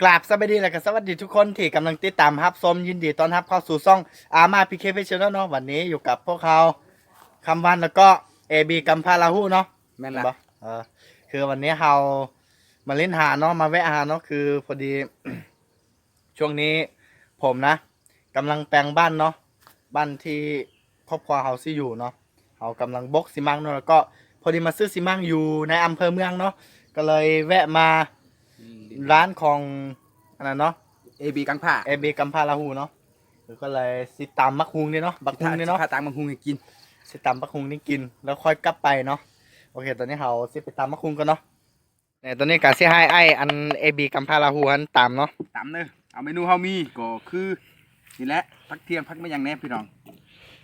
กราบสวัสดีและก็สวัสดีทุกคนที่กำลังติดตามรับชมยินดีต้อนรับเข้าสู่ช่องอามาพีเคฟิชเนาะวันนี้อยู่กับพวกเขาคำวันแล้วก็เอบีกัมพาลาหูเนาะแม่นเห็ละนปะเออคือวันนี้เรามาเล่นหาเนาะมาแวะหาเนาะคือพอดี ช่วงนี้ผมนะกำลังแปลงบ้านเนาะบ้านที่ครอบครัวเฮาซี่อยู่เนาะเรากำลังบกซีมังเนาะแล้วก็พอดีมาซื้อซีมังอยู่ในอำเภอเมืองเนาะก็เลยแวะมา ร้านของอันนั้นเนาะเอบีกังผ้าเอบีกัมพาลาหูเนาะก็เลยสิตามมักฮุงนี่เนาะบักฮุงนี่เนาะผ้าตังมังคุงให้กิน สิตามมักฮุงนี่กินแล้วค่อยกลับไปเนาะโอเค ตอนนี้เราสิไปตามมักฮุงกันเนาะเนี่ยตอนนี้กาสิให้ไออันเอบีกัมพาลาหูอันตามเนาะตามเนอะเอาเมนูเฮามีก็คือนี่แหละพักเที่ยงพักไม่ยังแน่พี่น้อง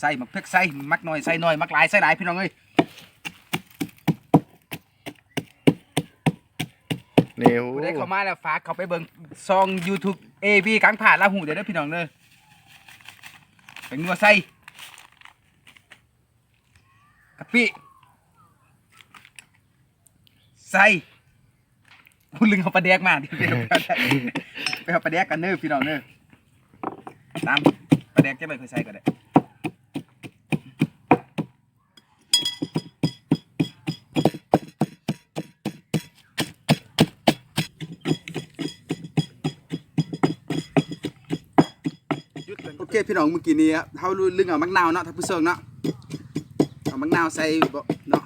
ใส่หมักเพ็กใส่มักน้อยใส่น้อยมักหลายใส่หลายพี่น้องเอ้ย นี่โอ้ผู้ใดเข้ามาแล้วฝากเขาไปเบิ่งซอง YouTube AB กังผ่าลาหูเดี๋ยวเด้อพี่น้องเด้อเป็นงัวใส่กะปิใส่พูดลึงเอาปลาแดกมาดิไปเอาปลาแดกไปเอาปลาแดกกันเด้อพี่น้องเด้อตามปลาแดกจะไปเคยใส่ก็ได้ พี่น้องเมื่อกี้นี้เขาลึงเอามักนาวเนาะท่าผู้ชมเนาะเอามักนาวใส่บ่เนาะ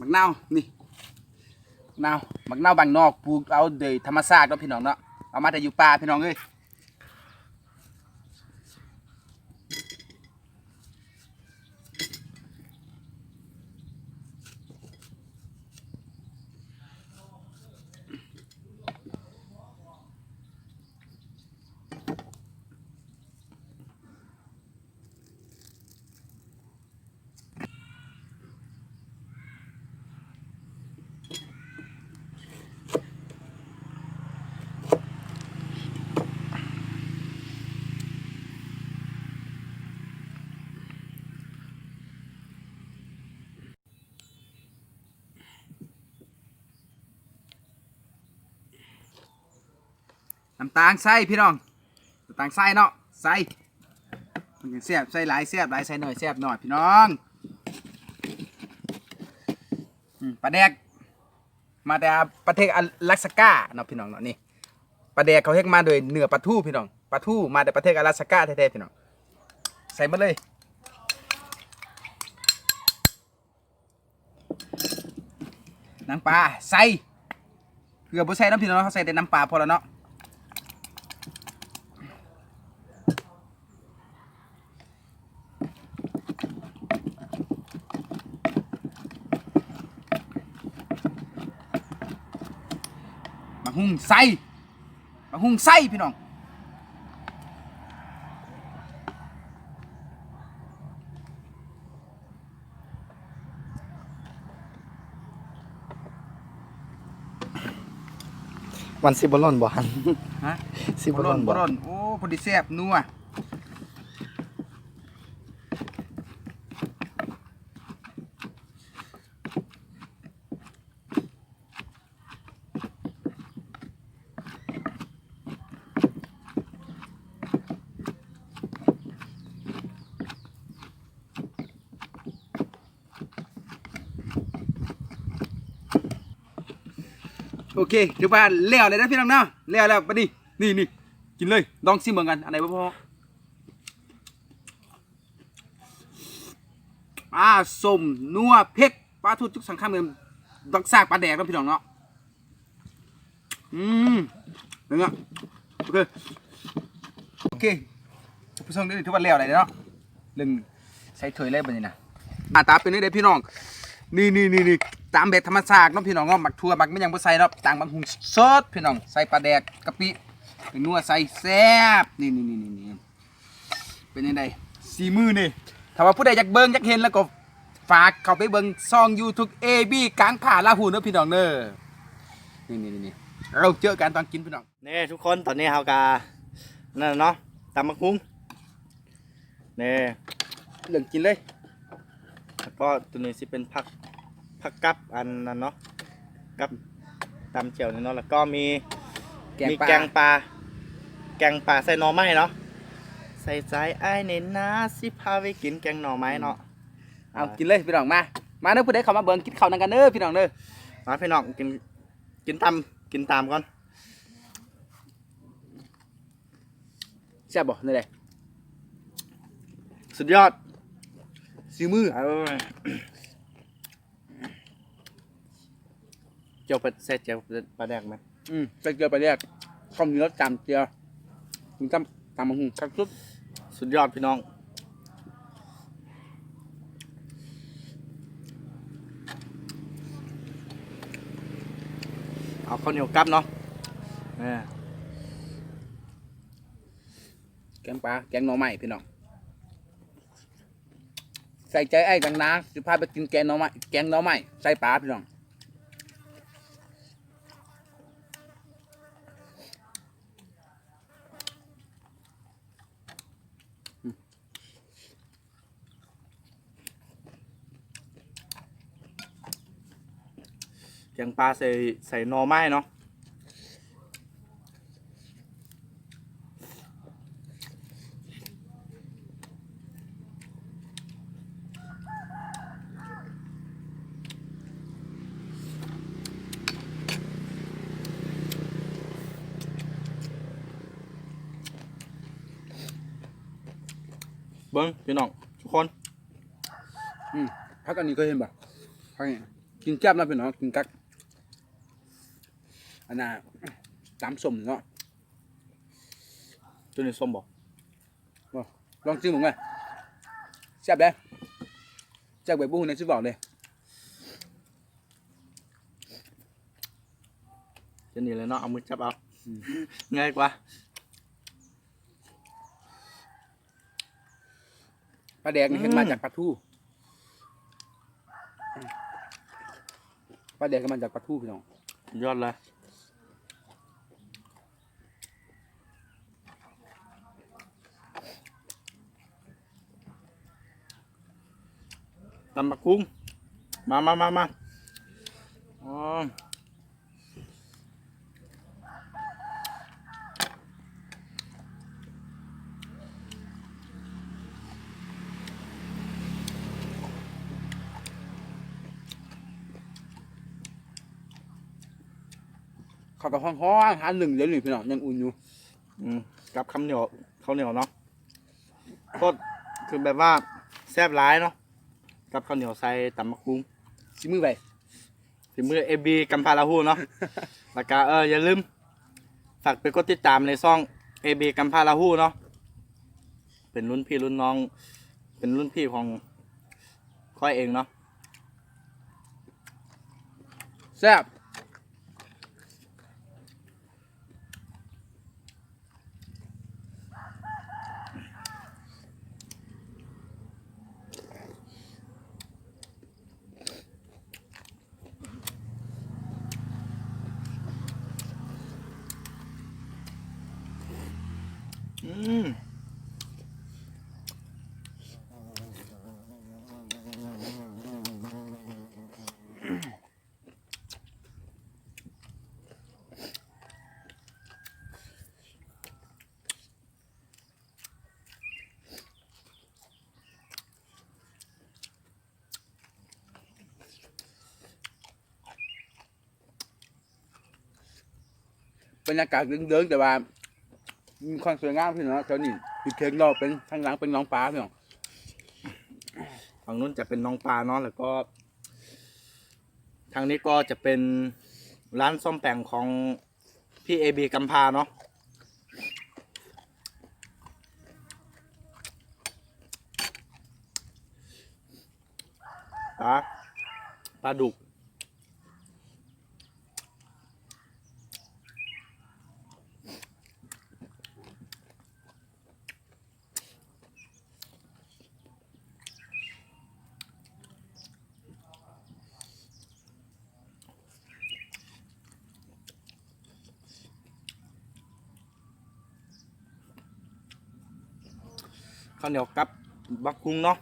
มักนาวนี่นาวมักนาวบางนอกปลูกเอาโดยธรรมชาติเนาะพี่น้องเนาะเอามาแต่อยู่ป่าพี่น้องเอ้ย น้ำตาลใส่พี่น้องน้ำตาลใส่เนาะใส่มันจะแซ่บใส่หลายแซ่บหลายใส่หน่อยแซ่บหน่อยพี่น้องปลาแดก มาแต่ประเทศอลาสก้าเนาะพี่น้องเนาะนี่ปลาแดกเขาเฮ็ดมาโดยเหนือปลาทูพี่น้องปลาทูมาแต่ประเทศอลาสก้าแท้ๆพี่น้องใส่มาเลยน้ำปลาใส่เกลือบ่ใส่น้ำพี่น้องเขาใส่แต่น้ำปลาพอแล้วเนาะ งใส่มาหุงใส่พี่น้องวันสิบอลลอนบ่ฮันฮะสิบบอลลร่อนนบ่บ่ร่นโอ้พอดีแซ่บนัว โอเคเดี๋ยวไปแล้วเลยนะพี่น้องเนาะแล้วแล้วไปดินี่นี่กินเลยลองซิมเหมือนกันอันไหนบ่พออ่าส้มนัวเผ็ดปลาทูจุกสังขารเมือดักซากปลาแดกแล้วพี่น้องเนาะอืมนึงอะโอเคโอเคผู้ชมได้ถือว่าแล้วอะไรเนาะเรื่งใส่ถ้วยเลยบัดนี้นะอ่าตาเป็นนี่เด้พี่น้องนี่นี่นี่นี่ ตามแบบธรรมชาติเนาะพี่น้องเนาะหมักทั่วหมักไม่ยังบ่ใส่เนาะต่างบางหุงสดพี่น้องใส่ปลาแดกกะปิเป็นนัวใส่แซ่บนี่นี่นี่นี่เป็นยังไงสีมือนี่ถ้าว่าผู้ใดอยากเบิ่งอยากเห็นแล้วก็ฝากเข้าไปเบิ่งซอง YouTube AB กลางผ่าลาหูเนาะพี่น้องเด้อนี่นี่นี่นี่เราเจอกันตอนกินพี่น้องนี่ทุกคนตอนนี้เฮากานั่นเนาะตามมักฮุงนี่เรื่องกินเลยแล้วก็ตัวนี้สิเป็นผัก ผักกับอันนั้นเนาะกับตำเจียวนี่เนาะแล้วก็มีแกงมีปลาแกงปลาแกงปลาใส่หน่อไม้เนาะใส่ใจไอ้ายในนาสิพาไปกินแกงหน่อไม้เนาะเอากินเลยพี่น้องมามาเด้อผู้ใดเข้ามาเบิ่งกินข้าวนั่งกันเด้อพี่น้องเด้อมาพี่น้องกินกินตามกินตามก่อนแซ่บบ่นี่แหละสุดยอดซีมือ เออเจียวเป็ดใส่เจียวเป็ดปลาแดกไหมอืมใส่เกลือไปแรกข้าวเหนียวจำเจียวถึงจำตำมังหุงครับสุดสุดยอดพี่น้อง เอาข้าวเหนียวกลับเนาะเออแกงปลาแกงหน่อไม้พี่น้องใส่ใจไอ้ดังนาสิพาไปกินแกงหน่อไม้แกงหน่อไม้ใส่ปลาพี่น้อง งปลาใส่ใส่นอไม้เนาะเบิ้งพี่น้องทุกคนพักอันนี้เคยเห็นป่ะพักนี้กินแก้บนะพี่น้องกินกัก อันน่ะตำส้มเนาะตัวนี้ส้มบอกลองจิ้มผมไงแซ่บเลยแซ่บแบบบุ้งในชิบอกเลยจะนี่เลยเนาะเอามือจับเอาง่ายกว่าปลาแดกนี่เห็นอืมมาจากปลาทูปลาแดกก็มาจากปลาทูพี่น้องยอดเลย ตำบักคุ้งมามามามาอ๋อเขากับห้องห้องหาหนึ่งเดี๋ยวหนึ่งพี่น้องยังอุ่นอยู่ อืมกับคำเหนียวข้าวเหนียวเนาะก็คือแบบว่าแซ่บร้ายเนาะ กับข้าวเหนียวใส่ตำบักคุ้งชิมือไปฝีมือเอบีกัมพาลาฮูเนาะ แล้วก็เอออย่าลืมฝากไปกดติดตามในซ่องเอบีกัมพาลาฮูเนาะ เป็นรุ่นพี่รุ่นน้อง เป็นรุ่นพี่ของค่อยเองเนาะแซ่บ บรรยากาศเดิงๆแต่ว่า มีความสวยงามพี่น้องแถวนี้ติดเค้กเราเป็นข้างหลังเป็นน้องปลาพี่น้องฝั่งนู้นจะเป็นน้องปลาเนาะแล้วก็ ทางนี้ก็จะเป็นร้านซ่อมแต่งของพี่เอบีกัมพาเนาะปลาปลาดุก ข้าวเหนียวกับบักกุ้งเนาะ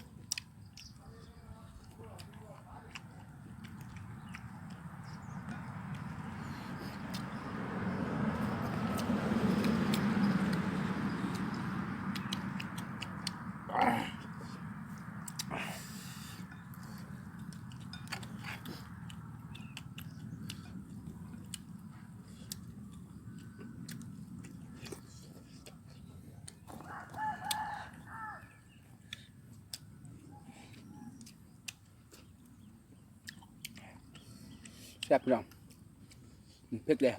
ซ่บพี่น้องเผ็ดเลย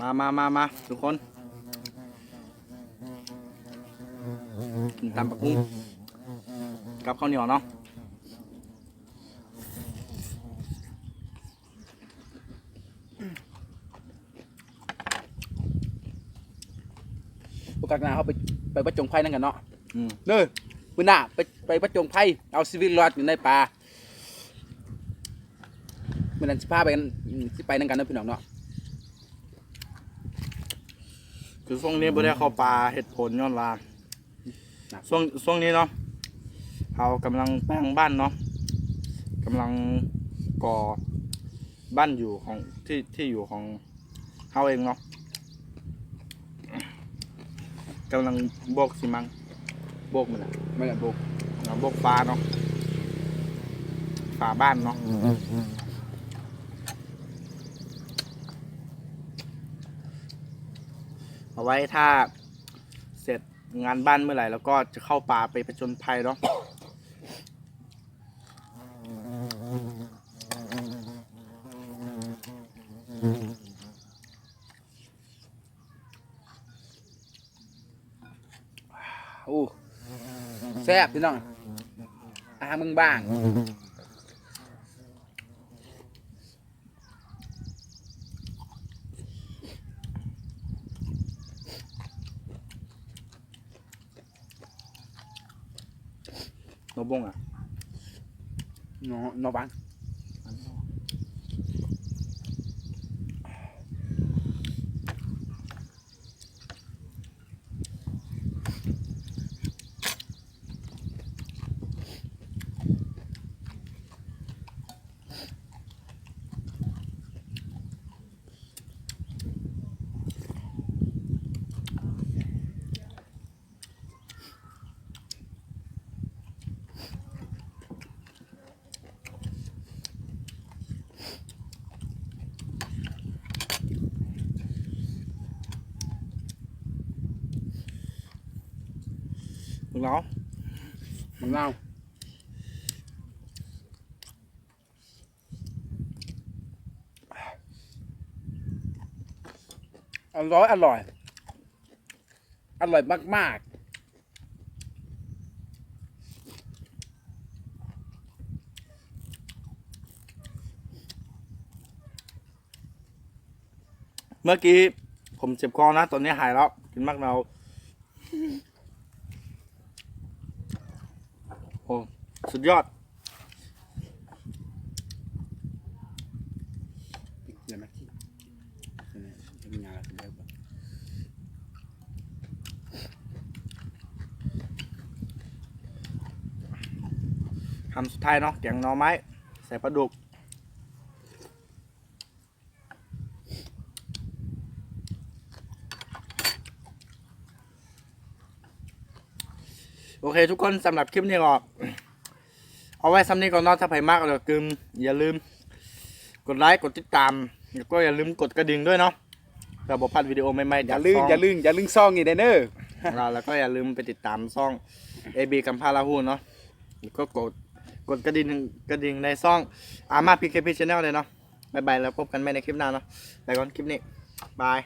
มามามามาทุกคนกินตำปักกุ้งกับข้าวเหนียวเนาะโอกาสหน้าเขาไปไปประจงไพ่นั่นกันเนาะอืมเด้อมื้อหน้าไปไปประจงไพ่เอาชีวิตรอดอยู่ในป่ามื้อนั้นสิพาไปกันอืมสิไปนั่นกันเนาะพี่น้องเนาะ คือช่วงนี้บ่ได้เข้าปลาเห็ดผลย้อนว่าช่วงช่วงนี้เนาะเรากำลังแปลงบ้านเนาะกำลังก่อบ้านอยู่ของที่ที่อยู่ของเราเองเนาะกำลังโบกสิมังโบกมันอะไม่ได้บุกเราโบกฟ้าเนาะฝาบ้านเนาะ เอาไว้ถ้าเสร็จงานบ้านเมื่อไหร่แล้วก็จะเข้าป่าไปผจญภัยเนาะโอ้แซ่บพี่น้องอาหารเมืองบ้าง บงอะเนาะเนาะบ้านมึงเนาะมะนาวอร่อย อร่อย อร่อยมากเมื่อกี้ผมเจ็บคอนะ ตอนนี้หายแล้ว กินมากเราโอ้ สุดยอดเดี๋ยวมาที่เดี๋ยวมีงานเดี๋ยวก่อนคำสุดท้ายเนาะแกงหน่อไม้ ใส่ปลาดุกโอเคทุกคนสำหรับคลิปนี้ก็ เอาไว้ซ้ำนี้ก่อนเนาะถ้าใครมากก็อย่าลืมอย่าลืม กดไลค์กดติดตามแล้วก็อย่าลืมกดกระดิ่งด้วยเนาะเพื่อบอกพลาดวิดีโอใหม่ๆอจาย่ากลืมช่งอย่าลืมอย่าลืมซองอีกเด้อเนอะเราแล้วก็อย่าลืมไปติดตามซ่อง AB กัมพาลาฮูเนาะแล้วก็กดกดกระดิ่งกระดิ่งในซ่องอามาพีเคพีชแนลเลยเนาะบายบายแล้วพบกันใหม่ในคลิปหน้าเนาะไปก่อนคลิปนี้บาย